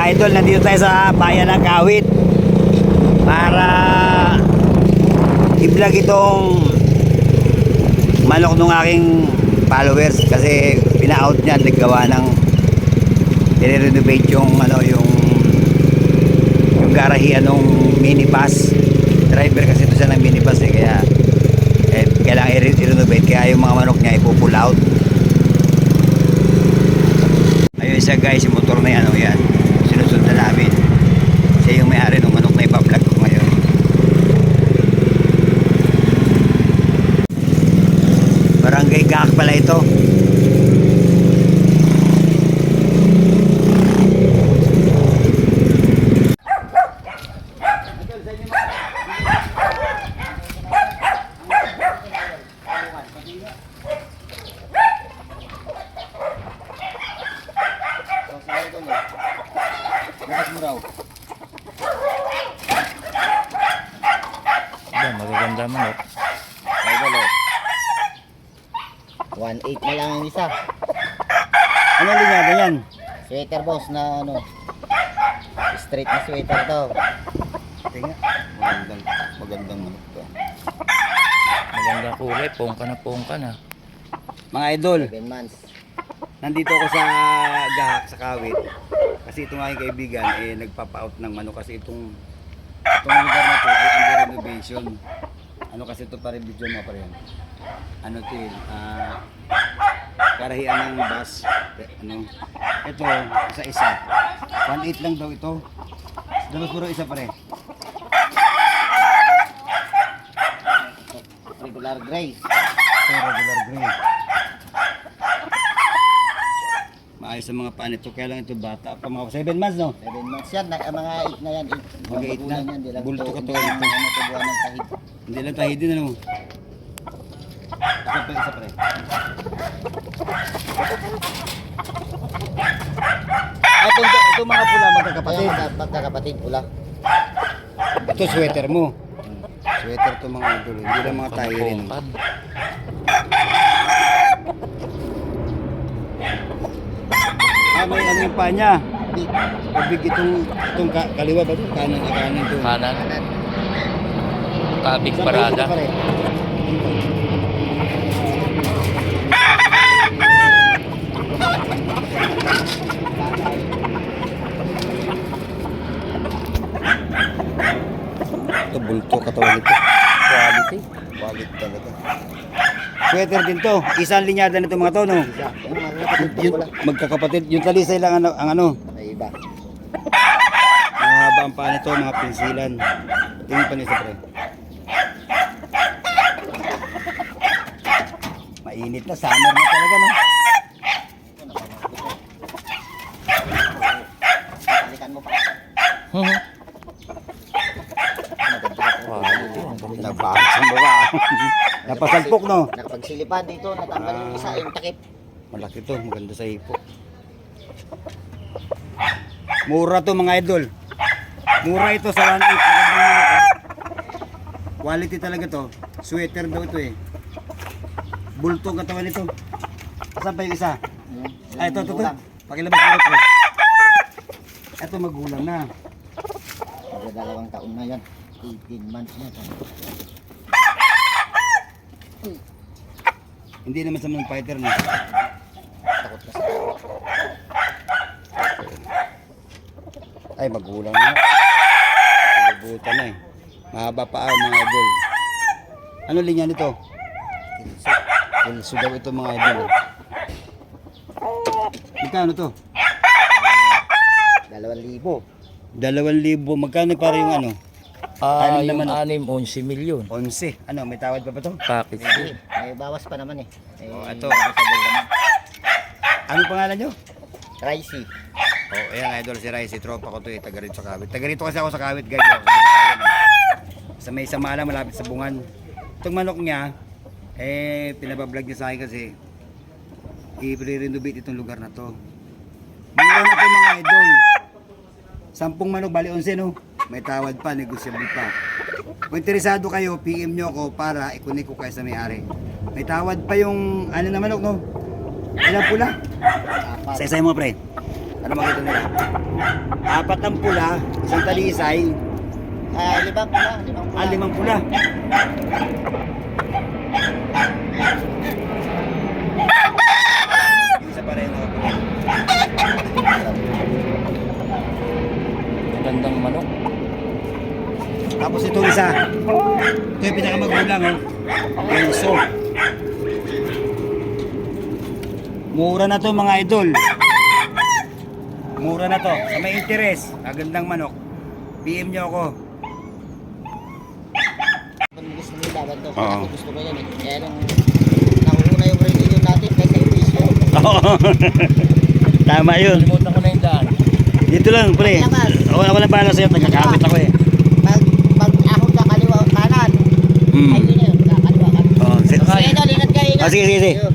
Mga idol, nandito tayo sa bayan ng Kawit para i-vlog itong manok ng aking followers kasi pina-out niya naggawa ng i-renovate yung ano yung yung garahian ng minibus driver kasi ito siya ng minibus eh kaya eh, kailangan i-renovate kaya yung mga manok niya ipupull out. Ayun siya guys yung motor na yan oh, yan namin Yan, magaganda manok. Ay, dalo. 1.8 na lang ang isa. ano linyada yan? Sweater boss na ano. Straight na sweater to. Tingnan. Magandang, magandang manok to. Maganda kulay, pongka na pongka na. mga idol 7 months. nandito ako sa Gahak sa Kawit kasi itong aking kaibigan eh nagpapa-out ng manok kasi itong itong lugar na to ay under renovation. Ano kasi ito pa review mo pa ano to yun ah karahian ng bus. Eh, ano? Ito isa isa. 1.8 lang daw ito. Dapat puro isa pa rin. Regular gray. ito regular green maayos ang mga paan ito kaya lang ito bata pa mga 7 months no 7 months yan. Na, ah, mga 8 na yan. 8. Mga eight na. Yan, di lang Bulto to- ka to, hindi ito. lang Ano to buwan ng. Hindi lang tayo din ano. Isa pa, isa pa rin. Ah, ito, ito mga pula magkakapatid. magka- magkakapatid pula. Ito sweater mo. Sweater to mga idol. Hindi lang mga tayo rin. Ah, may ano yung paa niya. Big. Pabig itong, itong ka, kaliwa ba ito? Kanan, ah, kanan ito. Kanan, pa, parada. Ito bulto katawan nito. Quality. Quality talaga. Sweater din to. Isang linyada nito mga to, no? Isa. Yung mga kapatid Yung, pula. magkakapatid. Yung talisay lang ano, ang ano. May iba. Mahaba ang paa nito, mga pinsilan. Tingin pa nito, pre. Mainit na, summer na talaga, no? Balikan mo pa. Hmm. Ang. Nabahag sa mukha. Napasalpok, no? Nakapagsilipad dito, natanggal yung isa, yung takip. Malaki to, maganda sa hipo. Mura to mga idol. Mura ito sa 1.8. Maganda nga ito. Quality talaga to. Sweater daw ito eh. Bulto katawan nito. Saan pa yung isa? Hmm. Ah, ito, ito, ito. Pakilabas ko ito. Ito magulang na. Magdadalawang taon na yan. 18 months na ito. Hindi naman sa mga fighter na. Takot ka sa Ay, magulang na. Pulubutan na eh. Mahaba pa ah, mga idol. Ano linya nito? kilso. Pulso daw ito mga idol. Magkano to? Dalawang libo. Dalawang libo. Magkano para yung ano? Ah, Anim yung naman, anim, 11 milyon. 11. Ano, may tawad pa ba to? Package deal. May bawas pa naman eh. Eh, Oh, ito. negotiable naman. Anong pangalan nyo? Ricey. Oh, ayan idol si si tropa ko to eh, taga rito sa Kawit. Taga rito kasi ako sa Kawit, guys. Ako, sa Binakayan, eh. Sa may Samala, malapit sa Bungan. Itong manok niya, eh, pinabablog niya sa akin kasi i-renovate itong lugar na to. Mura na to mga idol. Sampung manok, bali 11 no? May tawad pa, negosyable pa. Kung interesado kayo, PM nyo ako para ikunik ko kayo sa may-ari. May tawad pa yung, ano na manok no? Ilang pula? Apat. Sa isa mo pre. Ano makita nila? apat ang pula, isang talisay, Ah, limang pula, limang pula. ah, limang pula. Isa pa rin. Magandang manok. Tapos ito isa. Ito yung pinakamagulang oh. Penso. Mura na to mga idol. Mura na to. Sa may interes, magandang manok. PM nyo ako. Kung gusto mo laban to, Oo. kasi gusto ko yan eh. Kaya nung nakuuna yung radio natin kaysa yung vision. Tama yun. Kalimutan ko na yung daan. Dito lang, pre. Ako wala pala sa'yo. Nagkakamit ako eh. Pag, pag ahon ka kaliwa o kanan, Mm. ay yun yun, ka- kaliwa kanan. Oh, si- kayo, ingat. Ah, sige, sige, sige. Yun.